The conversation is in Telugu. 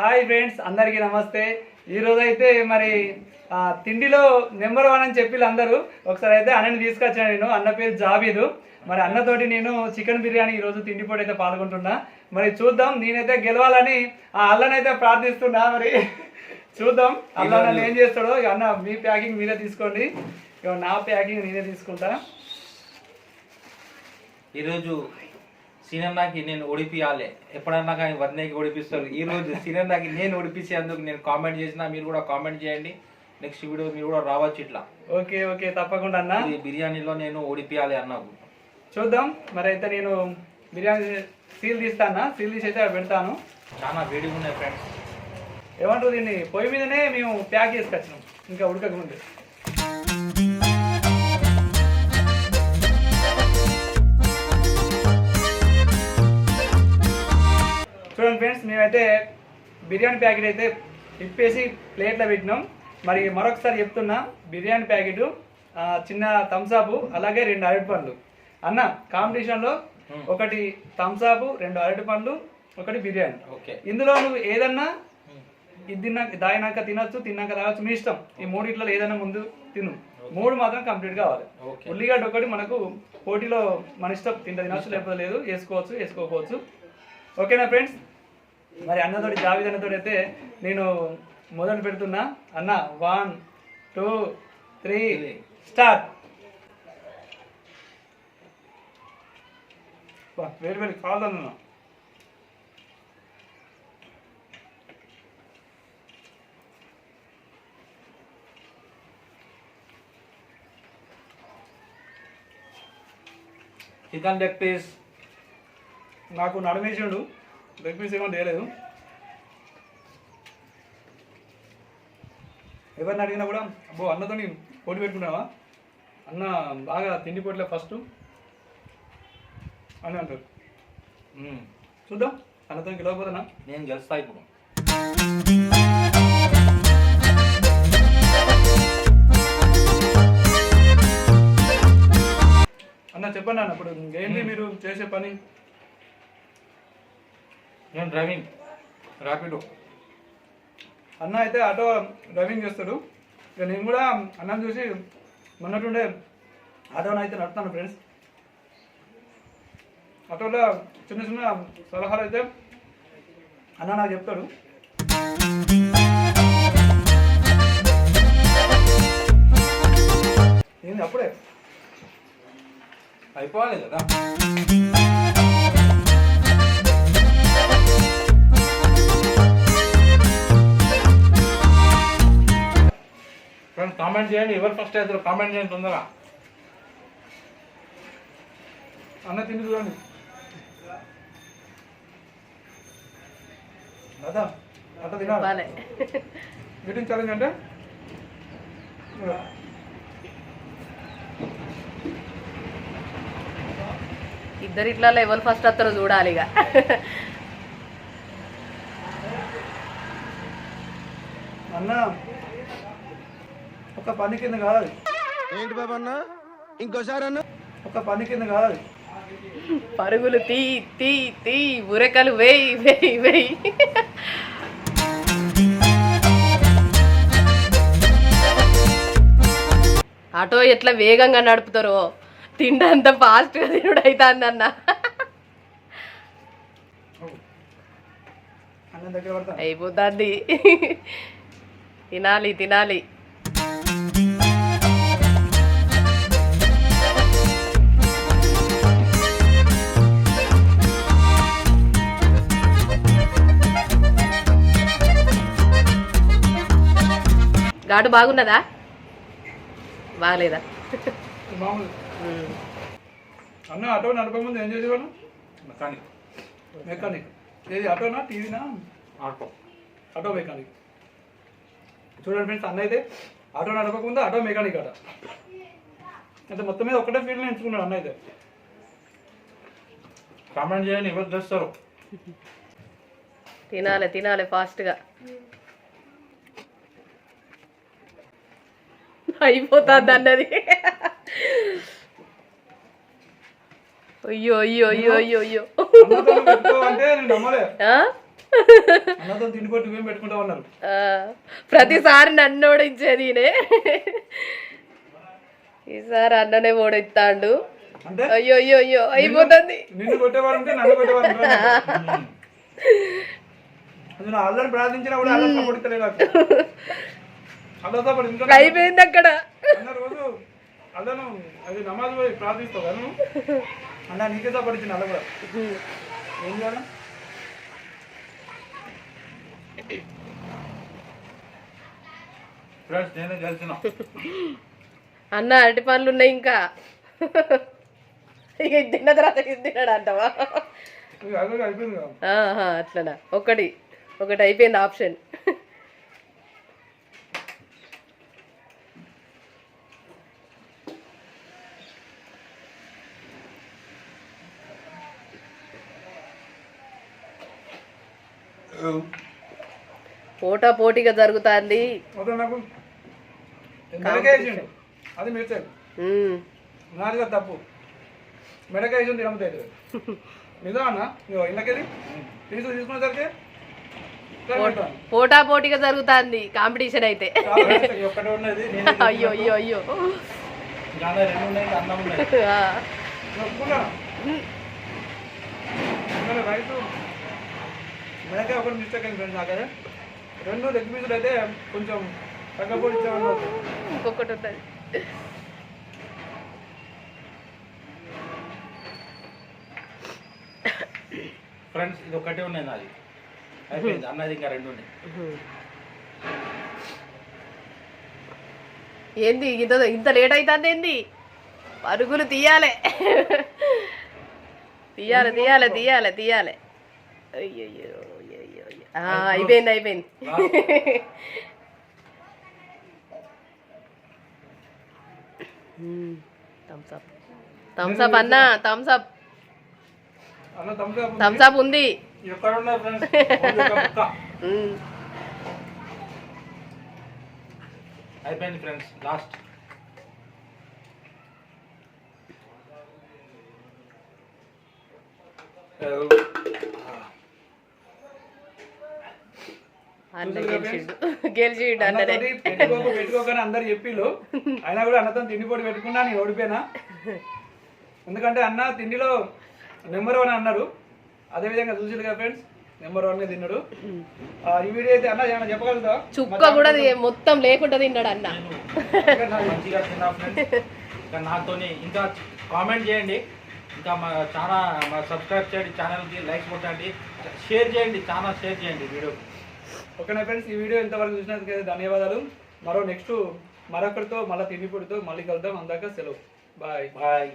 హాయ్ ఫ్రెండ్స్ అందరికీ నమస్తే. ఈ రోజు అయితే మరి తిండిలో నెంబర్ వన్ అని చెప్పి అందరూ. ఒకసారి అయితే అన్నని తీసుకొచ్చాను నేను అన్న పేరు జాబీదు. మరి అన్నతోటి నేను చికెన్ బిర్యానీ ఈ రోజు తిండి పోటీ అయితే పాల్గొంటున్నా. మరి చూద్దాం నేనైతే గెలవాలని ఆ అల్లనైతే ప్రార్థిస్తున్నా. మరి చూద్దాం అల్ల నన్ను ఏం చేస్తాడో? ఇక అన్న మీ ప్యాకింగ్ మీరే తీసుకోండి. ఇక నా ప్యాకింగ్ నేనే తీసుకుంటా. ఈరోజు సినిమాకి నేను ఓడిపియాలి. ఎప్పుడన్నా కానీ వదిలేకి ఓడిపిస్తారు. ఈ రోజు సినిమాకి నేను ఓడిపించేందుకు నేను కామెంట్ చేసిన మీరు కూడా కామెంట్ చేయండి. నెక్స్ట్ వీడియో మీరు కూడా రావచ్చు ఇట్లా. ఓకే ఓకే తప్పకుండా అన్న. ఇది బిర్యానీలో నేను ఓడిపియాలి అన్నావు. చూద్దాం. మరి అయితే నేను బిర్యానీ సీల్ తీస్తానా సీల్ తీసి అయితే పెడతాను. చాలా వేడిగా ఉన్నాయి ఫ్రెండ్స్ ఏమంటారు దీన్ని? పొయ్యి మీదనే మేము ప్యాక్ చేసుకొచ్చినాం. ఇంకా ఉడకకముందు. ఫ్రెండ్స్ మేమైతే బిర్యానీ ప్యాకెట్ అయితే ఇప్పేసి ప్లేట్లో పెట్టినాం. మరి మరొకసారి చెప్తున్నా బిర్యానీ ప్యాకెట్ చిన్న థమ్సాప్ అలాగే రెండు అరటి పండ్లు. అన్న కాంపిటీషన్లో ఒకటి థమ్సాప్ రెండు అరటి పండ్లు ఒకటి బిర్యానీ. ఓకే. ఇందులో నువ్వు ఏదన్నా ఇది తిన్నాక దాగినాక తినొచ్చు తిన్నాక తాగొచ్చు మీ ఇష్టం. ఈ మూడిట్లో ఏదైనా ముందు తిను. మూడు మాత్రం కంప్లీట్ కావాలి. ఉల్లిగడ్డ ఒకటి మనకు పోటీలో మన ఇష్టం తింట తినొచ్చు లేకపోతే లేదు వేసుకోవచ్చు వేసుకోకపోవచ్చు. ఓకేనా ఫ్రెండ్స్ మరి అన్నతోటి జావిద్ అన్నతోటి అయితే నేను మొదలు పెడుతున్నా. అన్న వన్ టూ త్రీ స్టార్ట్ వేరు వేరు కావాలన్నా చికెన్ లెగ్ పీస్ నాకు నడమేసిండు. లెగ్ పీస్ ఏమో తేలేదు ఎవరిని అడిగినా కూడా అబ్బో అన్నతోని పోటీ పెట్టుకున్నావా? అన్న బాగా తిండి పోటీలే ఫస్ట్. అని అంటారు. చూద్దాం. అన్నతో గెలవకపోతున్నా నేను గెలుస్తా ఇప్పుడు. అన్న చెప్పండి అన్న ఇప్పుడు ఏంటి మీరు చేసే పని? నేను డ్రైవింగ్. ర్యాపిడో అన్న అయితే ఆటో డ్రైవింగ్ చేస్తాడు. ఇక నేను కూడా అన్నం చూసి మొన్నటుండే ఆటోని అయితే నడుపుతాను ఫ్రెండ్స్. ఆటోలో చిన్న చిన్న సలహాలు అయితే అన్న నాకు చెప్తాడు. ఏంది అప్పుడే? అయిపోవాలి కదా? కామెంట్ చేయండి. ఎవరు ఫస్ట్ అవుతారు కామెంట్ చేయండి తొందరగా. అన్న తిండి చూడండి. దాదా అట్ట తినాలి? మీటింగ్ ఛాలెంజ్ అంటే? ఇద్దరు ఇట్లా ఎవరు ఫస్ట్ వస్తారో చూడాలి ఇక. అన్న ఒక పని కింద కాదు. ఏంటి బాబు అన్న? ఇంకోసారి అన్న. ఒక పని కింద కాదు. పరుగులు తీ తీ తీ ఉరకలు వేయి వేయి వేయి. ఆటో ఎట్లా వేగంగా నడుపుతారో? తిండంత ఫాస్ట్గా తినుడు అవుతుందన్న అన్న దగ్గర పడతా అయిపోతుంది. తినాలి తినాలి. ఘాటు బాగున్నదా? బాగలేదా. అన్న ఆటో నడపకముందు ఏం చేసేవాడు మెకానిక్. మెకానిక్. ఏది ఆటోనా టీవీనా? ఆటో. Auto mechanic. చూడండి ఫ్రెండ్స్ అన్న అయితే ఆటో నడపకముందు ఆటో మెకానిక్ అట అంటే మొత్తం మీద ఒకటే ఫీల్డ్ ఎంచుకున్నాడు అన్న అయితే. కామెంట్ చేయండి ఎవరు చేస్తారు తినాలి తినాలి ఫాస్ట్గా. అయిపోతుంది అన్నది అయ్యో అయ్యో అయ్యో అయ్యో అయ్యో ప్రతిసారి నన్ను ఓడించేది ఈసారి అన్ననే ఓడిస్తాడు. అయ్యో అయ్యో అయ్యో అయిపోతుంది. ప్రార్థించినా కూడా అయిపోయింది అక్కడ. అల్లను అది నమాజ్ పోయి ప్రార్థిస్తావు కదా నువ్వు? అన్న నీకే సపోర్ట్ ఇచ్చిన అల్ల కూడా. ఏం చేయాలి? ఫ్రెండ్స్ నేనే గెలిచిన. అన్న అరటి పనులు ఉన్నాయి ఇంకా. ఇక ఇది తిన్న తర్వాత ఇది తిన్నాడు అంటావా? అట్లనా? ఒకటి. ఒకటి అయిపోయింది ఆప్షన్. పోటా పోటీగా జరుగుతుంది. అది నాదిగా తప్పు. ఇళ్ళకెళ్ళి తీసుకునేసరికి పెట్టాను. పోటా పోటీగా జరుగుతుంది కాంపిటీషన్ అయితే. అయ్యో అయ్యో అయ్యో ఇంకా రెండు ఉన్నాయి ఇంకా అన్నం ఉన్నాయి ఆ. ఒప్పుకున్నా. మరి రైతు మెడకాయ ఒకటి మిస్టేక్ అయింది ఫ్రెండ్స్ నాకదే రెండు లెగ్ పీసులు అయితే కొంచెం తగ్గపోయి ఇచ్చామని ఇంకొకటి ఉంటుంది. ఫ్రెండ్స్ ఇది ఒకటే ఉన్నాయి నాది. అయిపోయింది. అన్నది ఇంకా రెండు ఉన్నాయి. ఏంది? ఇంత ఇంత లేట్ అవుతుంది ఏంది? పరుగులు తీయాలి. తీయాలి తీయాలి తీయాలి తీయాలి. అయ్యయ్యో, అయిపోయింది అయిపోయింది. థమ్స్ అప్ థమ్స్ అప్ అన్న థమ్స్ అప్ థమ్స్ అప్ ఉంది. అయిపోయింది ఫ్రెండ్స్ లాస్ట్ అన్న గెలిచిండు. గెలిచిండు అన్ననే. అన్నతోటి పెట్టుకోకు పెట్టుకోకని అందరు చెప్పిళ్ళు. అయినా కూడా అన్నతో తిండి పొడి పెట్టుకున్నా నేను ఓడిపోయినా. ఎందుకంటే అన్న తిండిలో నెంబర్ వన్ అన్నారు అదేవిధంగా చూసిరు కదా ఫ్రెండ్స్ నెంబర్ వన్ తిన్నాడు. ఆ, ఈ వీడియో అయితే అన్న ఏమైనా చెప్పగలుగుతా చుక్క కూడా మొత్తం లేకుండా తిన్నాడు అన్న. మంచిగా తిన్నా ఫ్రెండ్స్. ఇంకా నాతోని ఇంకా కామెంట్ చేయండి. ఇంకా మా చాలా మా సబ్స్క్రైబ్ చేయండి ఛానల్కి లైక్స్ కొట్టండి. షేర్ చేయండి చాలా షేర్ చేయండి వీడియో ఓకేనా ఫ్రెండ్స్ ఈ వీడియో ఇంతవరకు చూసినందుకు ధన్యవాదాలు. మరో నెక్స్ట్ మరొకరితో మళ్ళీ తిండి పొడితో మళ్ళీ కలుద్దాం. అందాక సెలవు. Bye bye